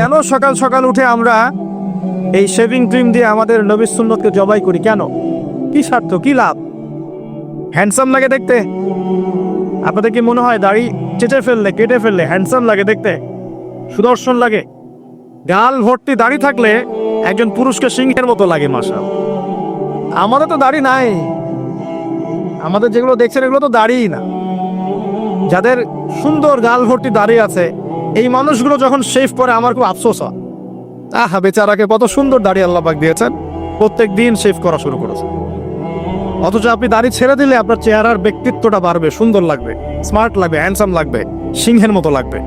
কেন সকাল সকাল উঠে আমরা এই শেভিং ক্রিম দিয়ে আমাদের নবীর সুন্নতকে জবাই করি? কেন? কি স্বার্থ? কি লাভ? হ্যান্ডসাম লাগে দেখতে। আপনাদের কি মনে হয় দাড়ি চেটে ফেললে, কেটে ফেললে হ্যান্ডসাম লাগে দেখতে? সুদর্শন লাগে। গাল ভর্তি দাড়ি থাকলে একজন পুরুষকে সিংহের মতো লাগে মাসা আমাদের তো দাড়ি নাই। আমাদের যেগুলো দেখছেন এগুলো তো দাড়িই না। যাদের সুন্দর গাল ভর্তি দাড়ি আছে এই মানুষগুলো যখন শেভ করে আমার খুব আফসোস হয়। আহা, বেচারাকে কত সুন্দর দাড়ি আল্লাহ পাক দিয়েছেন। প্রত্যেক দিন শেভ করা শুরু করেছে। অথচ আপনি দাড়ি ছেড়ে দিলে আপনার চেহারার ব্যক্তিত্বটা বাড়বে, সুন্দর লাগবে স্মার্ট লাগবে হ্যান্ডসাম লাগবে, সিংহের মতো লাগবে।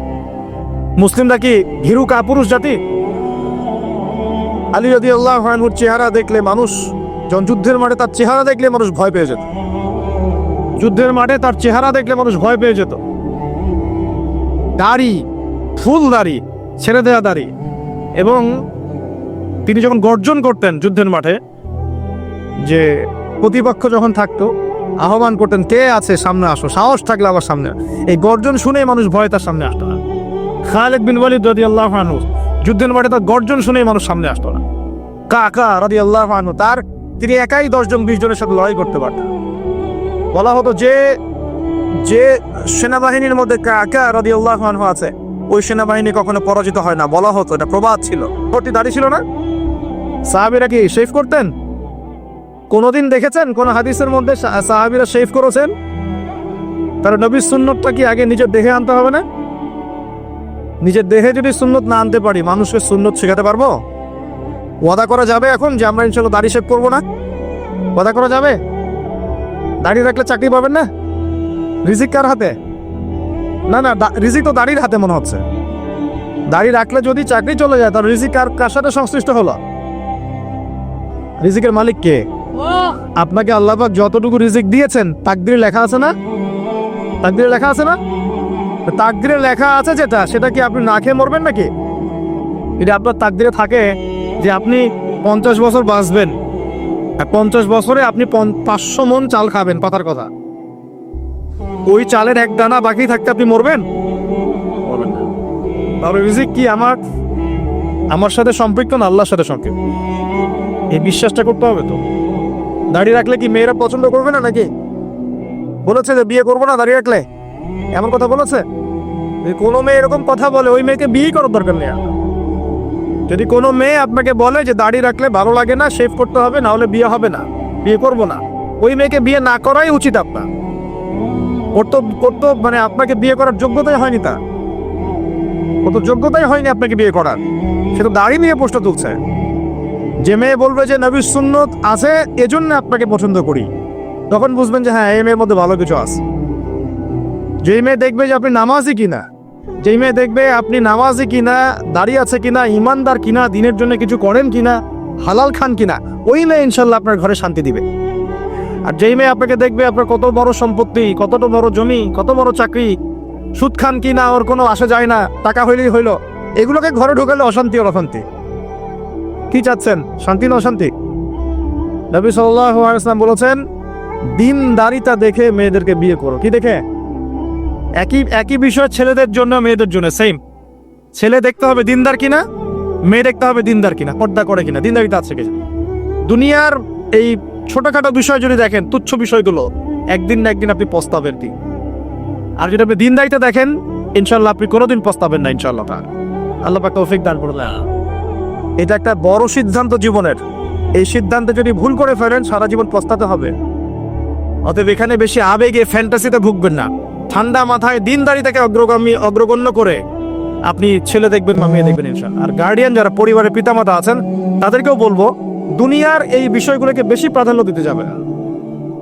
মুসলিমরা কি ভীরু কাপুরুষ জাতি? আলী রদি আল্লাহ চেহারা দেখলে মানুষ, যখন যুদ্ধের মাঠে তার চেহারা দেখলে মানুষ ভয় পেয়ে যেত। যুদ্ধের মাঠে তার চেহারা দেখলে মানুষ ভয় পেয়ে যেত। দাড়ি ফুল দাড়ি ছেড়ে দেওয়া দাড়ি এবং তিনি যখন গর্জন করতেন যুদ্ধের মাঠে, যে প্রতিপক্ষ যখন থাকতো, আহ্বান করতেন, কে আছে সামনে আসো? সাহস থাকলে আবার সামনে। এই গর্জন শুনে মানুষ ভয় তার সামনে আসতো না। খালেদ বিন ওয়ালিদ রাদি আল্লাহ যুদ্ধের মাঠে তার গর্জন শুনেই মানুষ সামনে আসতো না। কাকা রাদি আল্লাহ তার তিনি একাই দশজন বিশ জনের সাথে লড়াই করতে পারতেন। বলা হতো যে যে সেনাবাহিনীর মধ্যে কাকা রাদি আল্লাহ আছে ওই সেনাবাহিনী কখনো পরাজিত হয় না, বলা হতো, এটা প্রবাদ ছিল। ভর্তি দাঁড়িয়ে ছিল না? সাহাবিরা কি শেভ করতেন? কোনোদিন দেখেছেন? কোন হাদিসের মধ্যে সাহাবিরা শেভ করেছেন? তার নবীর সুন্নতটা কি আগে নিজের দেহে আনতে হবে না? নিজের দেহে যদি সুন্নত না আনতে পারি, মানুষকে সুন্নত শেখাতে পারব? ওয়াদা করা যাবে এখন যে আমরা ইনশাল্লাহ দাড়ি শেভ করব না? ওয়াদা করা যাবে? দাঁড়িয়ে রাখলে চাকরি পাবেন না? রিজিক কার হাতে? না না রিজিক তো দাড়ির হাতে মনে হচ্ছে। দাড়ি রাখলে যদি চাকরি চলে যায়, তার রিজিক আর কার সাথে সংশ্লিষ্ট হলো? রিজিকের মালিক কে? আপনাকে আল্লাহ যতটুকু রিজিক দিয়েছেন, তাকদিরে লেখা আছে না? তাকদিরে লেখা আছে না? তাকদিরে লেখা আছে যেটা, সেটা কি আপনি না খেয়ে মরবেন নাকি? এটা আপনার তাকদিরে থাকে যে আপনি পঞ্চাশ বছর বাঁচবেন পঞ্চাশ বছরে আপনি পাঁচশো মন চাল খাবেন পাতার কথা। ওই চালের এক দানা বাকি থাকতে আপনি মরবেন? মরবেন না। তাহলে রিজিক কি আমার? আমার সাথে সম্পৃক্ত না আল্লাহর সাথে সম্পৃক্ত? এই বিশ্বাসটা করতে হবে তো। দাঁড়িয়ে রাখলে কি মেয়েরা পছন্দ করবে না নাকি? বলেছে যে বিয়ে করব না দাঁড়িয়ে রাখলে। এমন কথা বলেছে? কোনো মেয়ে এরকম কথা বলে ওই মেয়েকে বিয়ে করার দরকার নেই যদি কোনো মেয়ে আপনাকে বলে যে দাড়ি রাখলে ভালো লাগে না শেভ করতে হবে না হলে বিয়ে হবে না বিয়ে করব না ওই মেয়েকে বিয়ে না করাই উচিত আপনার। ওর তো ওর তো মানে আপনাকে বিয়ে করার যোগ্যতাই হয়নি তা ও তো যোগ্যতাই হয়নি আপনাকে বিয়ে করার। সে তো দাড়ি নিয়ে প্রশ্ন তুলছে। যে মেয়ে বলবে যে নবীর সুন্নত আছে, এজন্য আপনাকে পছন্দ করি। তখন বুঝবেন যে হ্যাঁ এই মেয়ের মধ্যে ভালো কিছু আছে। যেই মেয়ে দেখবে যে আপনি নামাজি কিনা, যেই মেয়ে দেখবে আপনি নামাজি কিনা, দাড়ি আছে কিনা, ইমানদার কিনা, দিনের জন্য কিছু করেন কিনা, হালাল খান কিনা, ওই মেয়ে ইনশাল্লাহ আপনার ঘরে শান্তি দিবে। আর যেই মেয়ে আপনাকে দেখবে, আপনার কত বড় সম্পত্তি, কতটা বড় জমি, কত বড় চাকরি। সুদ খান কি না, ওর কোনো আসা যায় না, টাকা হইলেই হইল। এগুলোকে ঘরে ঢুকালে অশান্তি আর অশান্তি। কি চাচ্ছেন? শান্তি না অশান্তি? নবী সাল্লাল্লাহু আলাইহি ওয়াসাল্লাম বলেছেন, দিনদারিতা দেখে মেয়েদেরকে বিয়ে করো। কি দেখে? একই একই বিষয় ছেলেদের জন্য, মেয়েদের জন্য সেম ছেলে দেখতে হবে দিনদার কিনা, মেয়ে দেখতে হবে দিনদার কিনা, পর্দা করে কিনা। দিনদারিতা আছে কিনা? দুনিয়ার এই ছোটখাটো বিষয় যদি দেখেন, তুচ্ছ বিষয়গুলো, একদিন না একদিন আপনি পস্তাবেন কি? আর যদি আপনি দিনদারিতা দেখেন ইনশাল্লাহ আপনি কোনোদিন পস্তাবেন না ইনশাল্লাহ তাআলা। আল্লাহ পাক তৌফিক দান করলেন এটা একটা বড় সিদ্ধান্ত জীবনের। এই সিদ্ধান্তে যদি ভুল করে ফেলেন, সারা জীবন পস্তাতে হবে। অতএব এখানে বেশি আবেগে ফ্যান্টাসিতে ভুগবেন না। ঠান্ডা মাথায় দিনদারিতাকে অগ্রগামী, অগ্রগণ্য করে আপনি ছেলে দেখবেন বা মেয়ে দেখবেন ইনশাল্লাহ আর গার্ডিয়ান যারা পরিবারের পিতামাতা আছেন, তাদেরকেও বলব দুনিয়ার এই বিষয়গুলোকে বেশি প্রাধান্য দিতে যাবে।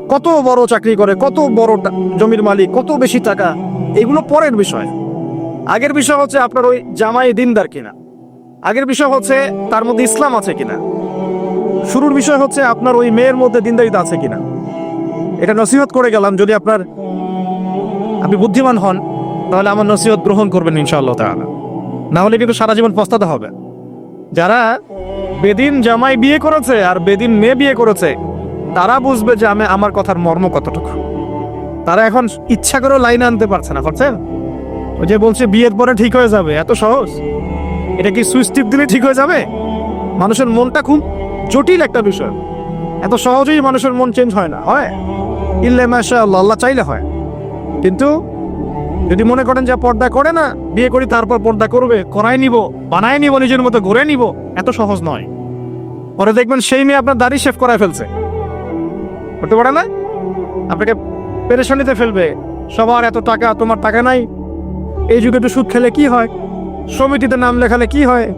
কত বড় চাকরি করে, কত বড় জমির মালিক, কত বেশি টাকা, এগুলো পরের বিষয়। আগের বিষয় হচ্ছে আপনার ওই জামাই দিনদার কিনা। আগের বিষয় হচ্ছে তার মধ্যে ইসলাম আছে কিনা। শুরুর বিষয় হচ্ছে আপনার ওই মেয়ের মধ্যে দিনদারিতা আছে কিনা। এটা নসিহত করে গেলাম, যদি আপনার আপনি বুদ্ধিমান হন, তাহলে আমার নসিহত গ্রহণ করবেন ইনশাআল্লাহ তাআলা। না হলে কিন্তু সারা জীবন পস্তাতে হবে। যারা বেদিন জামাই বিয়ে করেছে আর বেদিন মেয়ে বিয়ে করেছে। তারা বুঝবে যে আমি আমার কথার মর্ম কতটুকু। তারা এখন ইচ্ছা করেও লাইন আনতে পারছে না পারছেন ওই যে বলছে, বিয়ের পরে ঠিক হয়ে যাবে, এত সহজ? এটা কি সুইচ টিপ দিলে ঠিক হয়ে যাবে? মানুষের মনটা খুব জটিল একটা বিষয়। এত সহজেই মানুষের মন চেঞ্জ হয় না, হয়? ইল্লে মাসা আল্লাহ চাইলে হয়। কিন্তু যদি মনে করেন যে পর্দা করে না, বিয়ে করি, তারপর পর্দা করবে, করাই নিব বানায় নিব, নিজের মতো ঘুরে নিব, এত সহজ নয়। পরে দেখবেন সেই মেয়ে আপনার দাড়ি শেভ করায় ফেলছে। হতে পারে না আপনাকে পেরেশানিতে ফেলবে। সবার এত টাকা, তোমার টাকা নাই। এই যুগে একটু সুদ খেলে কি হয়? সমিতিতে নাম লেখালে কি হয়?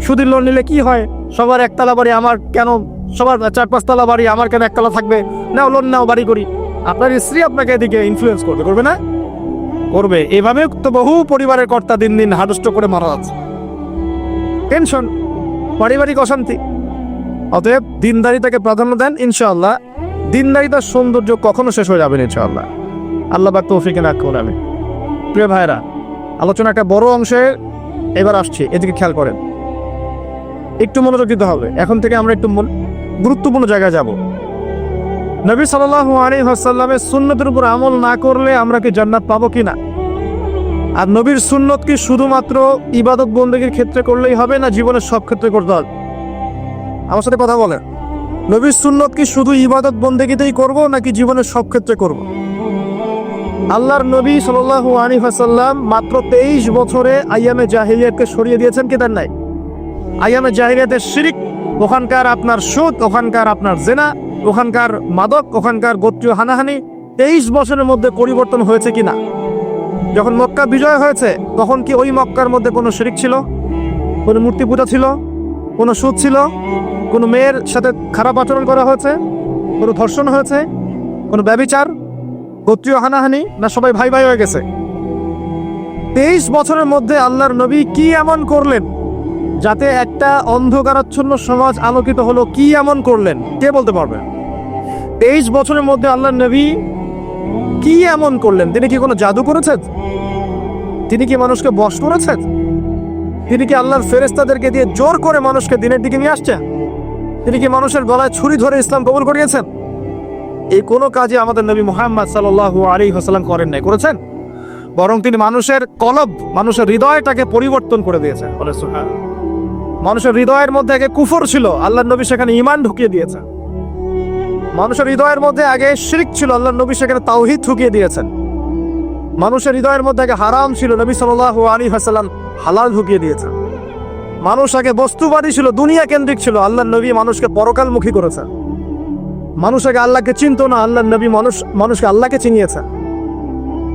সুদের লোন নিলে কি হয়? সবার একতলা বাড়ি আমার কেন? সবার চার পাঁচতলা বাড়ি আমার কেন একতলা থাকবে? নাও, লোন নাও, বাড়ি করি। আপনার স্ত্রী আপনাকে এদিকে ইনফ্লুয়েন্স করবে করবে না? করবে। এভাবে তো বহু পরিবারের কর্তা দিন দিন হাদষ্ট করে মারা যাচ্ছে। টেনশন, পারিবারিক অশান্তি। অতএব দিনদারিতাকে প্রাধান্য দেন ইনশাআল্লাহ। দিনদারিতার সৌন্দর্য কখনো শেষ হয়ে যাবে না ইনশাআল্লাহ। আল্লাহ বাক তৌফিকে না আমি প্রিয় ভাইরা আলোচনা একটা বড় অংশে এবার আসছে, এদিকে খেয়াল করেন। একটু মনোযোগ দিতে হবে। এখন থেকে আমরা একটু গুরুত্বপূর্ণ জায়গায় যাব। নবী সাল্লাল্লাহু আলাইহি ওয়াসাল্লামের সুন্নতের উপর আমল না করলে আমরা কি জান্নাত পাবো কি না? আর নবীর সুন্নত কি শুধুমাত্র ইবাদত বন্দেগীর ক্ষেত্রে করলেই হবে না জীবনের সব ক্ষেত্রে করতে হবে? আমার সাথে কথা বলেন। নবীর সুন্নত কি শুধু ইবাদত বন্দেগীতেই করব নাকি জীবনের সব ক্ষেত্রে করব? আল্লাহর নবী সাল্লাল্লাহু আলাইহি ওয়াসাল্লাম মাত্র তেইশ বছরে আইয়ামে জাহিলিয়াতকে সরিয়ে দিয়েছেন, কি তার নাই? আইয়ামে জাহিলিয়াতের শিরিক, ওখানকার আপনার সুদ, ওখানকার আপনার জেনা ওখানকার মাদক, ওখানকার গোত্রীয় হানাহানি তেইশ বছরের মধ্যে পরিবর্তন হয়েছে কিনা? যখন মক্কা বিজয় হয়েছে, তখন কি ওই মক্কার মধ্যে কোনো শিরিক ছিল? কোনো মূর্তি পূজা ছিল? কোনো সুদ ছিল? কোনো মেয়ের সাথে খারাপ আচরণ করা হয়েছে? কোনো ধর্ষণ হয়েছে? কোনো ব্যবিচার? গোত্রীয় হানাহানি? না সবাই ভাই ভাই হয়ে গেছে? তেইশ বছরের মধ্যে আল্লাহর নবী কি এমন করলেন? যাতে একটা অন্ধকারাচ্ছন্ন সমাজ আলোকিত হলো, কি এমন করলেন? কে বলতে পারবে? তেইশ বছরের মধ্যে আল্লাহর নবী কি এমন করলেন? তিনি কি কোনো জাদু করেছেন? তিনি কি মানুষকে বশ করেছেন? তিনি কি আল্লাহর ফেরেস্তাদেরকে দিয়ে জোর করে মানুষকে দিনের দিকে নিয়ে আসছেন? তিনি কি মানুষের গলায় ছুরি ধরে ইসলাম কবুল করিয়েছেন? এই কোনো কাজে আমাদের নবী মোহাম্মদ সাল্লাহ আলী হাসালাম করেন নাই, করেছেন? বরং তিনি মানুষের কলব, মানুষের হৃদয়টাকে পরিবর্তন করে দিয়েছেন। মানুষের হৃদয়ের মধ্যে আগে কুফর ছিল আল্লাহ নবী সেখানে ইমান ঢুকিয়ে দিয়েছেন মানুষের হৃদয়ের মধ্যে আগে শিরিক ছিল আল্লাহ নবী সেখানে তাওহিদ ঢুকিয়ে দিয়েছেন। মানুষের হৃদয়ের মধ্যে আগে হারাম ছিল, নবী সাল্লাহ আলী হাসালাম হালাল ঢুকিয়ে দিয়েছেন। মানুষ আগে বস্তুবাদী ছিল দুনিয়া কেন্দ্রিক ছিল আল্লাহ নবী মানুষকে পরকালমুখী করেছেন। মানুষ আগে আল্লাহকে চিনত না আল্লাহ নবী মানুষ, মানুষকে আল্লাহকে চিনিয়েছেন।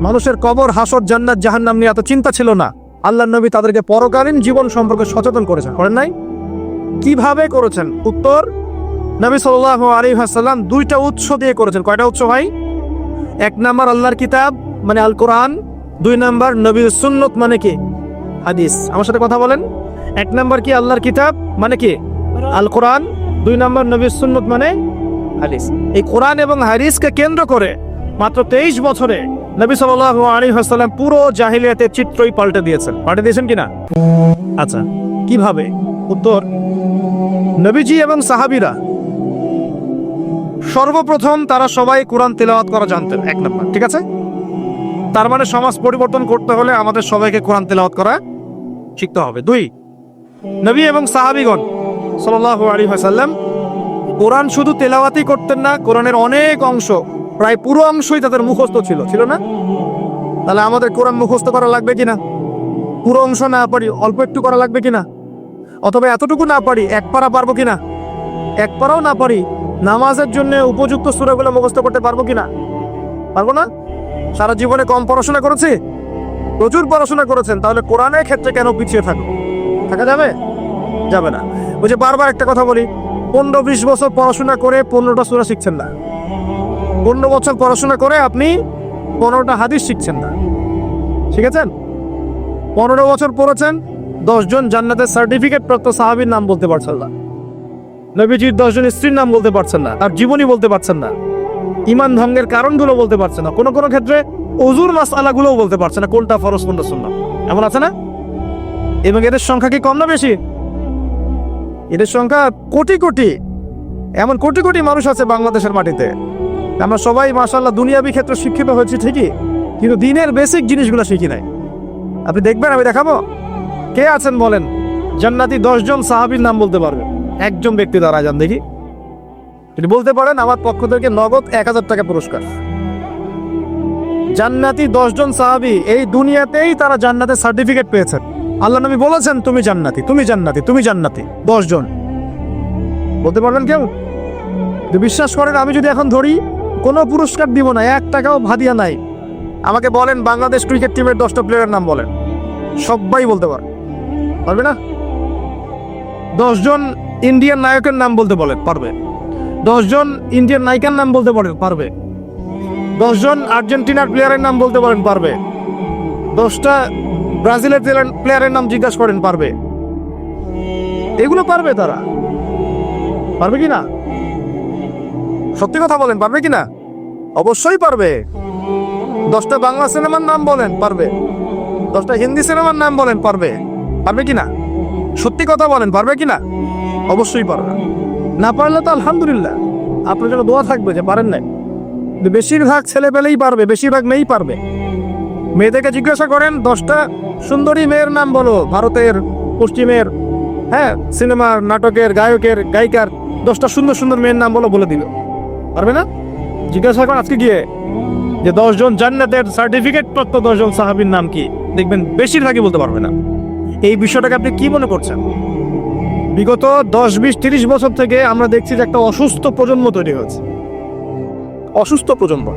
মানুষের কবর, হাসর, জান্নাত, জাহান্নাম নিয়ে এত চিন্তা ছিল না। আল্লাহ নবী তাদেরকে পরকালীন জীবন সম্পর্কে সচেতন করেছেন। করেন নাই? কীভাবে করেছেন? উত্তর, নবী সাল্লাহ আলী হাসাল্লাম দুইটা উৎস দিয়ে করেছেন। কয়টা উৎস ভাই? এক নাম্বার আল্লাহর কিতাব মানে আল কোরআন দুই নাম্বার নবীর সুন্নত মানে কি? হাদিস। আমার সাথে কথা বলেন। এক নাম্বার কি আল্লাহর কিতাব মানে কি? আল কোরআন দুই নাম্বার নবীর সুন্নত মানে হাদিস। এই কোরআন এবং হাদিসকে কেন্দ্র করে মাত্র তেইশ বছরে নবী সাল্লাল্লাহু আলাইহি ওয়াসাল্লাম পুরো জাহিলিয়াতের চিত্রই পাল্টে দিয়েছেন। পাল্টে দিয়েছেন কিনা? আচ্ছা কীভাবে? উত্তর, নবীজি এবং সাহাবিরা সর্বপ্রথম তারা সবাই কোরআন তেলাওয়াত করা জানতেন, এক নম্বর, ঠিক আছে? তার মানে সমাজ পরিবর্তন করতে হলে আমাদের সবাইকে কোরআন তেলাওয়াত করা শিখতে হবে। দুই, নবী এবং সাহাবিগণ সাল্লাল্লাহু আলাইহি ওয়াসাল্লাম কোরআন শুধু তেলাওয়াতই করতেন না, কোরআনের অনেক অংশ প্রায় পুরো অংশই তাদের মুখস্থ ছিল ছিল না? তাহলে আমাদের কোরআন মুখস্থ করা লাগবে কিনা পুরো অংশ না পারি, অল্প একটু করা লাগবে কিনা অথবা এতটুকু না পারি, এক পারা পারব কিনা এক পারাও না পারি, নামাজের জন্য উপযুক্ত সুরাগুলো মুখস্থ করতে পারব কিনা পারব না? সারা জীবনে কম পড়াশোনা করেছি? প্রচুর পড়াশোনা করেছেন, তাহলে কোরআনের ক্ষেত্রে কেন পিছিয়ে থাকব থাকা যাবে? যাবে না। ওই যে বারবার একটা কথা বলি, পনেরো বিশ বছর পড়াশোনা করে পনেরোটা সুরা শিখছেন না। পনেরো বছর পড়াশোনা করে আপনি পনেরোটা হাদিস শিখছেন না। ঠিক শিখেছেন পনেরো বছর পড়েছেন, দশজন জান্নাতের সার্টিফিকেট প্রাপ্ত সাহাবীর নাম বলতে পারছেন না। নবীজির দশজন স্ত্রীর নাম বলতে পারছেন না, তার জীবনী বলতে পারছেন না। ইমান ভঙ্গের কারণগুলো বলতে পারছেন না। কোনো কোনো ক্ষেত্রে অজুর মাস আলাগুলোও বলতে পারছে না, কোনটা ফরজ, কোনটা সুন্নাত এমন আছে না? এবং এদের সংখ্যা কি কম না বেশি? এদের সংখ্যা কোটি কোটি, এমন কোটি কোটি মানুষ আছে বাংলাদেশের মাটিতে। আমরা সবাই মাসাল্লাহ দুনিয়াবি ক্ষেত্রে শিক্ষিত হয়েছি ঠিকই, কিন্তু দিনের বেসিক জিনিসগুলো শিখি নাই। আপনি দেখবেন, আমি দেখাবো? কে আছেন বলেন? জান্নাতি দশজন সাহাবীর নাম বলতে পারবেন একজন ব্যক্তি দ্বারা, যান দেখি। যদি বলতে পারেন, আমার পক্ষ থেকে নগদ এক হাজার টাকা পুরস্কার। জান্নাতি দশজন সাহাবি, এই দুনিয়াতেই তারা জান্নাতের সার্টিফিকেট পেয়েছেন। আল্লাহ নবী বলেছেন, তুমি জান্নাতি তুমি জান্নাতি তুমি জান্নাতি, দশজন। বলতে পারবেন কেউ? বিশ্বাস করেন, আমি যদি এখন ধরি কোনো পুরস্কার দিব না, এক টাকাও ভাদিয়া নাই। আমাকে বলেন বাংলাদেশ ক্রিকেট টিমের দশটা প্লেয়ারের নাম বলেন। সবাই বলতে পারে পারবে না? দশজন ইন্ডিয়ান নায়কের নাম বলতে বলেন পারবে। দশজন ইন্ডিয়ান নায়িকার নাম বলতে পারেন পারবে। দশজন আর্জেন্টিনার প্লেয়ারের নাম বলতে পারেন পারবে। দশটা ব্রাজিলের প্লেয়ারের নাম জিজ্ঞাসা করেন পারবে। এগুলো পারবে তারা। পারবে কি না? সত্যি কথা বলেন, পারবে কি না? অবশ্যই পারবে। দশটা বাংলা সিনেমার নাম বলেন, পারবে। দশটা হিন্দি সিনেমার নাম বলেন, পারবে। পারবে কি না সত্যি কথা বলেন, পারবে কি না অবশ্যই পারবে। না পারলে তো আলহামদুলিল্লাহ। আপনার জন্য দোয়া থাকবে যে পারেন কিন্তু বেশিরভাগ ছেলে পেলেই পারবে, বেশিরভাগ মেয়েই পারবে। মেয়েদেরকে জিজ্ঞাসা করেন, দশটা সুন্দরী মেয়ের নাম বলো, ভারতের পশ্চিমের হ্যাঁ সিনেমার নাটকের, গায়কের, গায়িকার, দশটা সুন্দর সুন্দর মেয়ের নাম বলো, বলে দিল। পারবে না? জিজ্ঞাসা করেন আজকে গিয়ে যে দশজন জান্নাতের সার্টিফিকেট প্রাপ্ত দশজন সাহাবীর নাম কি? দেখবেন বেশিরভাগই বলতে পারবে না। এই বিষয়টাকে আপনি কি মনে করছেন? বিগত দশ, বিশ, তিরিশ বছর থেকে আমরা দেখছি যে একটা অসুস্থ প্রজন্ম তৈরি হয়েছে। অসুস্থ প্রজন্ম।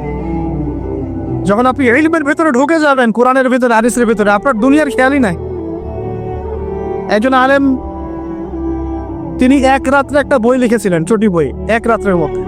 যখন আপনি এলিমের ভেতরে ঢুকে যাবেন, কোরআনের ভেতরে আরিসের ভেতরে, আপনার দুনিয়ার খেয়ালই নাই। একজন আলেম, তিনি এক রাত্রে একটা বই লিখেছিলেন ছোটি বই, এক রাত্রের মধ্যে।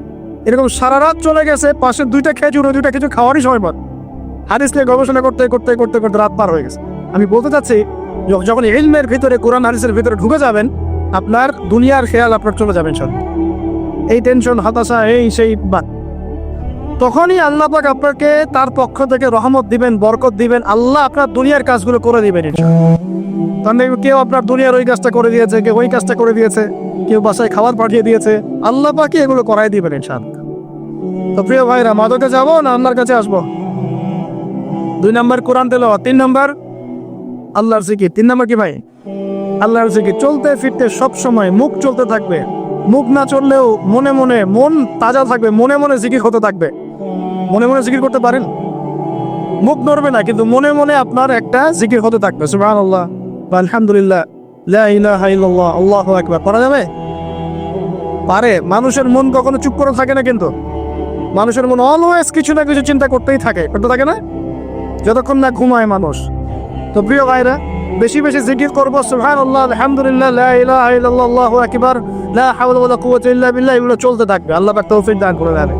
এরকম সারা রাত চলে গেছে, পাশে দুইটা খেজুর দুইটা খেজুর খাওয়ারই সময় পান। হাদিস নিয়ে গবেষণা করতে করতে করতে করতে রাত পার হয়ে গেছে। আমি বলতে চাচ্ছি যখন ইলমের ভিতরে, কোরআন হাদিসের ভিতরে ঢুকে যাবেন, আপনার দুনিয়ার খেয়াল আপনার চলে যাবেন সব এই টেনশন হতাশা, এই সেই বাদ। তখনই আল্লাহ পাক আপনাকে তার পক্ষ থেকে রহমত দিবেন, বরকত দিবেন, আল্লাহ আপনার দুনিয়ার কাজগুলো করে দিবেন। তাহলে কেউ আপনার দুনিয়ার ওই কাজটা করে দিয়েছে, কেউ ওই কাজটা করে দিয়েছে, কেউ বাসায় খাবার পাঠিয়ে দিয়েছে, আল্লাহ পাকি এগুলো করাই দিবেন ইনশাআল্লাহ তো প্রিয় ভাইরা, মাদকে যাব না আল্লাহর কাছে আসব? দুই নম্বর কোরআন তেল তিন নম্বর আল্লাহর জিকির। তিন নম্বর কি ভাই? আল্লাহর জিকির। চলতে ফিরতে সব সময় মুখ চলতে থাকবে। মুখ না চললেও মনে মনে মন তাজা থাকবে, মনে মনে জিকির হতে থাকবে। মনে মনে জিকির করতে পারেন? মুখ নড়বে না, কিন্তু মনে মনে আপনার একটা জিকির হতে থাকবে। সুবহানাল্লাহ। বা আলহামদুলিল্লাহ। আল্লাহু আকবার। করা যাবে? পারে। মানুষের মন কখনো চুপ করে থাকে না কিন্তু। মানুষের মন অলওয়েজ কিছু না কিছু চিন্তা করতেই থাকে করতে থাকে না? যতক্ষণ না ঘুমায় মানুষ। তো প্রিয় ভাইরা, বেশি বেশি জিকির করব আলহামদুলিল্লাহ ইল্লাল্লাহ আল্লাহু ইল্লা বিল্লাহ, এগুলো চলতে থাকবে। আল্লাহ পাক তৌফিক দান করে দেবে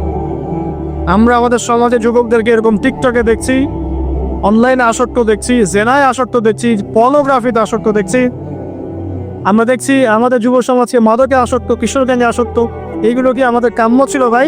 আমরা আমাদের সমাজে যুবকদেরকে এরকম টিকটকে দেখছি, অনলাইনে আসক্ত দেখছি, জেনায় আসক্ত দেখছি, পর্নোগ্রাফিতে আসক্ত দেখছি। আমরা দেখছি আমাদের যুব সমাজকে মাদকে আসক্ত কিশোর গ্যাংয়ে আসক্ত। এইগুলো কি আমাদের কাম্য ছিল ভাই?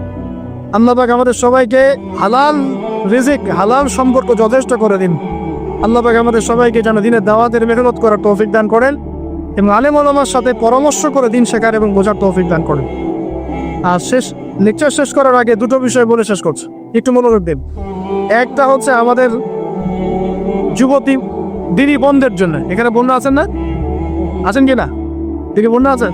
আল্লাহ পাক আমাদের সবাইকে হালাল রিজিক, হালাল সম্পর্ক যথেষ্ট করে দিন। আল্লাহ পাক আমাদের সবাইকে যেন দিনের দাওয়াতের মেহনত করার তৌফিক দান করেন এবং আলেম আলমার সাথে পরামর্শ করে দিন শেখার এবং বোঝার তৌফিক দান করেন। আর শেষ লেকচার শেষ করার আগে দুটো বিষয় বলে শেষ করছি। একটু মনোযোগ দিন। একটা হচ্ছে আমাদের যুবতী দিদি বন্ধের জন্য। এখানে বন্যা আছেন না? আছেন কি না? দিনী বন্যা আছেন?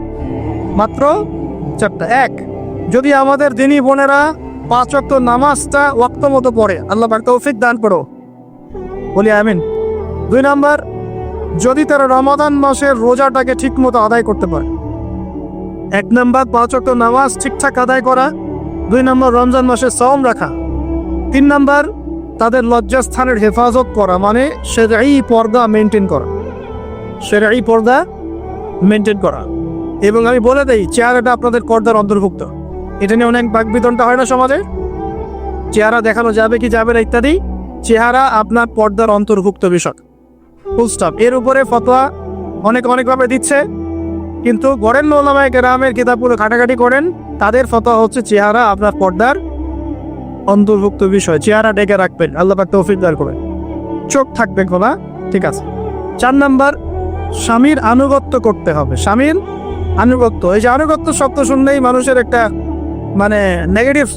মাত্র চারটা এক। যদি আমাদের দিনী বোনেরা পাঁচ ওয়াক্ত নামাজটা ওয়াক্ত মতো পড়ে, আল্লাহ পাক তৌফিক দান করো। বলি আমিন। দুই নাম্বার, যদি তারা রমাদান মাসের রোজাটাকে ঠিক মতো আদায় করতে পারে। এক নাম্বার, পাঁচ ওয়াক্ত নামাজ ঠিকঠাক আদায় করা। দুই নম্বর, রমজান মাসে সম রাখা। তিন নাম্বার, তাদের লজ্জাস্থানের হেফাজত করা মানে সেরাই পর্দা মেনটেন করা। সেরাই পর্দা মেনটেন করা। এবং আমি বলে দেই, চেহারাটা আপনাদের পর্দার অন্তর্ভুক্ত। এটা নিয়ে অনেক বাকবিতনটা হয় না সমাজে? চেহারা দেখানো যাবে কি যাবে না ইত্যাদি? চেহারা আপনার পর্দার অন্তর্ভুক্ত বিষয়। ফুল স্টপ এর উপরে ফতোয়া অনেক অনেকভাবে দিচ্ছে। কিন্তু গড়েন মৌলামায় গ্রামের কিতাবগুলো ঘাটাঘাটি করেন, তাদের ফতোয়া হচ্ছে চেহারা আপনার পর্দার অন্তর্ভুক্ত বিষয়। চেহারা ডেকে রাখবেন। আল্লাহ পাক তৌফিক দান করবেন চোখ থাকবে খোলা, ঠিক আছে। চার নাম্বার, স্বামীর আনুগত্য করতে হবে। স্বামীর আনুগত্য। এই যে আনুগত্য শব্দ শুনলেই মানুষের একটা মানে নেগেটিভ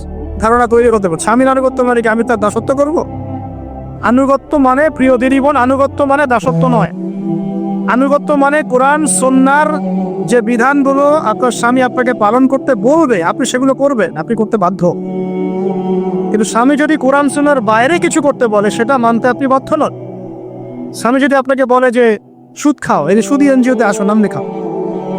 ধারণা তৈরি করতে পারে স্বামীর আনুগত্য মানে কি? আমি তার দাসত্ব করব? আনুগত্য মানে প্রিয় দিদিবন, আনুগত্য মানে দাসত্ব নয়। আনুগত্য মানে কোরআন সন্ন্যার যে বিধানগুলো আপনার স্বামী আপনাকে পালন করতে বলবে, আপনি সেগুলো করবেন, আপনি করতে বাধ্য। কিন্তু স্বামী যদি কোরআন সন্ন্যার বাইরে কিছু করতে বলে, সেটা মানতে আপনি বাধ্য নন। স্বামী যদি আপনাকে বলে যে, সুদ খাও, এই যে সুদি এনজিওতে আসো, নাম লেখাও।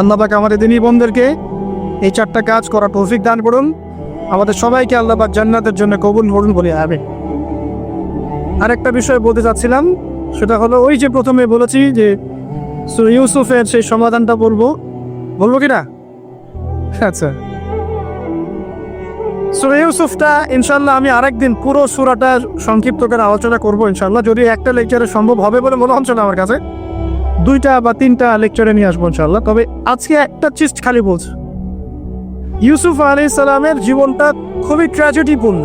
আল্লাহ পাক আমাদের দিনী বোনদেরকে এই চারটা কাজ করার তৌফিক দান করুন। আমাদের সবাইকে আল্লাহ পাক জান্নাতের জন্য কবুল করুন বলে আবে আরেকটা বিষয় বলতে চাচ্ছিলাম, সেটা হলো ওই যে প্রথমে বলেছি যে ইউসুফের সেই সমাধানটা বলব। বলব কি না? আচ্ছা। সুরা ইউসুফটা ইনশাল্লাহ আমি আরেকদিন পুরো সুরাটা সংক্ষিপ্ত করে আলোচনা করব ইনশাল্লাহ যদি একটা লেকচারে সম্ভব হবে বলে মনে হচ্ছে না আমার কাছে। দুইটা বা তিনটা লেকচারে নিয়ে আসব ইনশাল্লাহ তবে আজকে একটা চিস্ট খালি বলছে। ইউসুফ আলী সালামের জীবনটা খুবই ট্র্যাজেডিপূর্ণ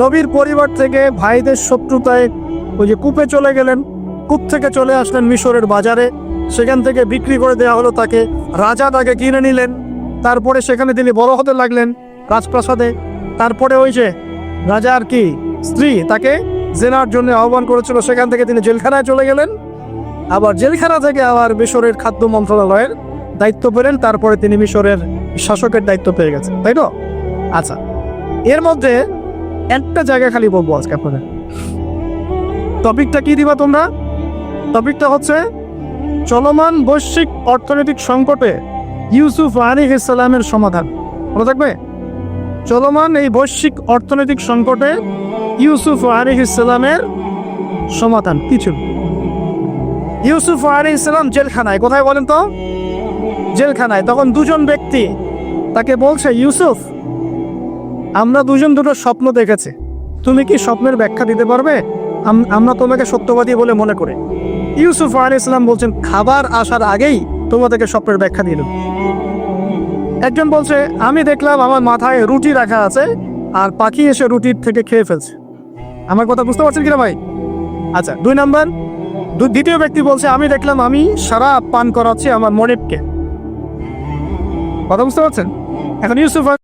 নবীর পরিবার থেকে ভাইদের শত্রুতায় ওই যে কূপে চলে গেলেন, কূপ থেকে চলে আসলেন মিশরের বাজারে। সেখান থেকে বিক্রি করে দেওয়া হলো তাকে। রাজা তাকে কিনে নিলেন। তারপরে সেখানে তিনি বড় হতে লাগলেন রাজপ্রাসাদে। তারপরে ওই যে রাজার কি স্ত্রী তাকে জেনার জন্য আহ্বান করেছিল, সেখান থেকে তিনি জেলখানায় চলে গেলেন। আবার জেলখানা থেকে আবার মিশরের খাদ্য মন্ত্রণালয়ের দায়িত্ব পেলেন, তারপরে তিনি মিশরের শাসকের দায়িত্ব পেয়ে গেছেন, তাই তো? আচ্ছা এর মধ্যে একটা জায়গা খালি বলব আজকে আপনাদের। টপিকটা কি দিবা তোমরা? টপিকটা হচ্ছে চলমান বৈশ্বিক অর্থনৈতিক সংকটে ইউসুফ আলী ইসলামের সমাধান। মনে থাকবে? চলমান এই বৈশ্বিক অর্থনৈতিক সংকটে ইউসুফ আলী ইসলামের সমাধান কিছু ইউসুফ আলী ইসলাম জেলখানায়, কোথায় বলেন তো? জেলখানায়। তখন দুজন ব্যক্তি তাকে বলছে, ইউসুফ, আমরা দুজন দুটো স্বপ্ন দেখেছি। তুমি কি স্বপ্নের ব্যাখ্যা দিতে পারবে? আম- আমরা তোমাকে সত্যবাদী বলে মনে করি। ইউসুফ আলী ইসলাম বলছেন, খাবার আসার আগেই তোমাদেরকে স্বপ্নের ব্যাখ্যা দেব। একজন বলছে, আমি দেখলাম আমার মাথায় রুটি রাখা আছে আর পাখি এসে রুটির থেকে খেয়ে ফেলছে। আমার কথা বুঝতে পারছেন কিনা ভাই? আচ্ছা দুই নাম্বার দ্বিতীয় ব্যক্তি বলছে, আমি দেখলাম আমি সারা পান করাচ্ছি আমার মনিবকে কথা বুঝতে পারছেন? এখন ইউসুফ